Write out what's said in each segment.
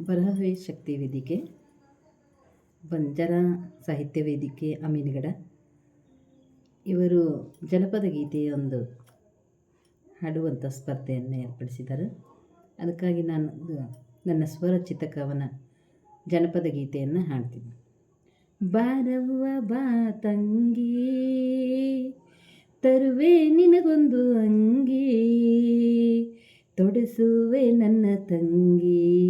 ಬರಹವೇ ಶಕ್ತಿ ವೇದಿಕೆ, ಬಂಜರ ಸಾಹಿತ್ಯ ವೇದಿಕೆ, ಅಮೀನ್ಗಡ. ಇವರು ಜನಪದ ಗೀತೆಯೊಂದು ಹಾಡುವಂಥ ಸ್ಪರ್ಧೆಯನ್ನು ಏರ್ಪಡಿಸಿದ್ದಾರೆ. ಅದಕ್ಕಾಗಿ ನಾನು ನನ್ನ ಸ್ವರಚಿತ ಕವನ ಜನಪದ ಗೀತೆಯನ್ನು ಹಾಡ್ತೀನಿ. ಬಾರವ್ವ ಬಾ ತಂಗಿ ತರುವೆ ನಿನಗೊಂದು ಅಂಗಿ, ತೊಡಸುವೆ ನನ್ನ ತಂಗಿ.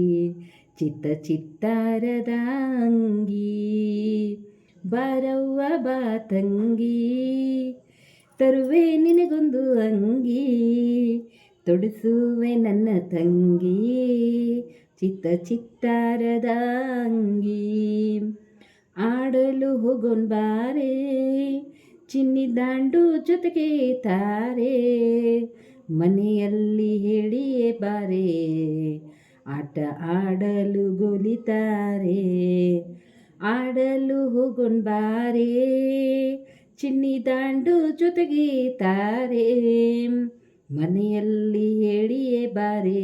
ಚಿತ್ತ ಚಿತ್ತಾರದ ಅಂಗಿ ಬಾರವ್ವ ಬಾ ತಂಗಿ, ತರುವೆ ನಿನಗೊಂದು ಅಂಗಿ, ತೊಡಿಸುವೆ ನನ್ನ ತಂಗಿ, ಚಿತ್ತ ಚಿತ್ತಾರದ ಅಂಗಿ ಆಡಲು ಹೋಗೋನ್ ಬಾರೆ, ಚಿನ್ನಿ ದಾಂಡು ಜೊತೆಗೆ ತಾರೆ, ಮನೆಯಲ್ಲಿ ಹೇಳಿಯೇ ಬಾರೆ ಆಟ ಆಡಲು ಗೋಲಿತಾರೆ, ಆಡಲು ಹೋಗೊಂಬಾರೆ ಬಾರೆ ಚಿನ್ನಿ ದಾಂಡು ಜೊತೆಗೆ ತಾರೆ, ಮನೆಯಲ್ಲಿ ಹೇಳಿಯೇ ಬಾರೆ,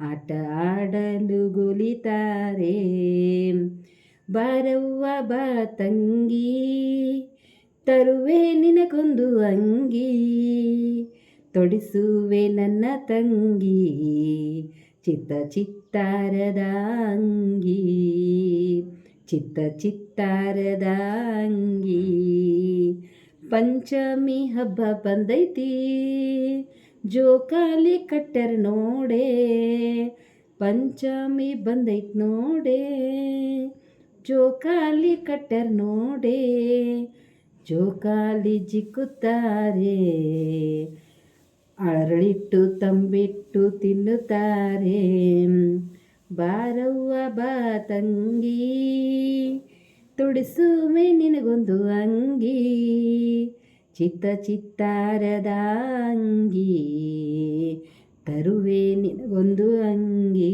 ಆಟ ಆಡಲು ಗೋಲಿತಾರೆ. ಬಾರವ್ವ ಬಾ ತಂಗಿ, ತರುವೆ ನಿನಗೊಂದು ಅಂಗಿ, ತೊಡಿಸುವೆ ನನ್ನ ತಂಗಿ ಚಿತ್ತ ಚಿತ್ತಾರದ ಅಂಗಿ ಚಿತ್ತ ಚಿತ್ತಾರದ ಅಂಗಿ ಪಂಚಮಿ ಹಬ್ಬ ಬಂದೈತಿ. ಜೋಕಾಲಿ ಕಟ್ಟರ್ ನೋಡೆ. ಪಂಚಮಿ ಬಂದೈತಿ ನೋಡೆ. ಜೋಕಾಲಿ ಕಟ್ಟರ್ ನೋಡೆ. ಜೋಕಾಲಿ ಜಿಕ್ಕುತ್ತಾರೆ. ಅರಳಿಟ್ಟು ತಂಬಿಟ್ಟು ತಿನ್ನುತ್ತಾರೆ. ಬಾರವ್ವ ಬಾ ತಂಗಿ ತುಡಿಸುವೆ ನಿನಗೊಂದು ಅಂಗಿ, ಚಿತ್ತ ಚಿತ್ತಾರದ ಅಂಗಿ, ತರುವೆ ನಿನಗೊಂದು ಅಂಗಿ.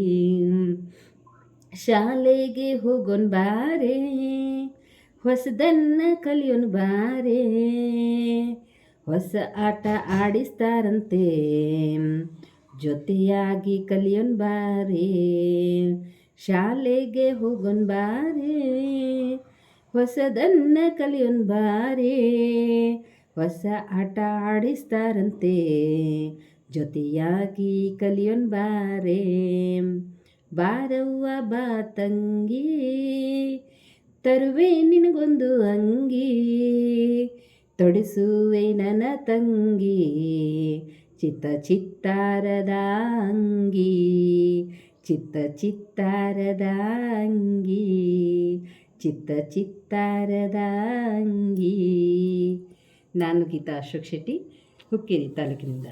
ಶಾಲೆಗೆ ಹೋಗೋನ್ ಬಾರೆ, ಹೊಸದನ್ನ ಕಲಿಯೋನ್ ಬಾರೆ ಹೊಸ ಆಟ ಆಡಿಸ್ತಾರಂತೆ. ಜೊತೆಯಾಗಿ ಕಲಿಯೋನ್ ಬಾರಿ, ಶಾಲೆಗೆ ಹೋಗೋನ್ ಬಾರೆ, ಹೊಸದನ್ನ ಕಲಿಯೋನ್ ಬಾರಿ, ಹೊಸ ಆಟ ಆಡಿಸ್ತಾರಂತೆ. ಜೊತೆಯಾಗಿ ಕಲಿಯೋನ್ ಬಾರೆ, ಬಾರವ್ವ ಬಾ ತಂಗಿ, ತರುವೆ ನಿನಗೊಂದು ಅಂಗಿ ತೊಡಿಸುವೆ ನನ್ನ ತಂಗಿ, ಚಿತ್ತ ಚಿತ್ತಾರದ ಅಂಗಿ, ಚಿತ್ತ ಚಿತ್ತಾರದ ಅಂಗಿ, ಚಿತ್ತ ಚಿತ್ತಾರದ ಅಂಗಿ. ನಾನು ಗೀತಾ ಅಶೋಕ್ ಶೆಟ್ಟಿ, ಹುಕ್ಕೇರಿ ತಾಲೂಕಿನಿಂದ.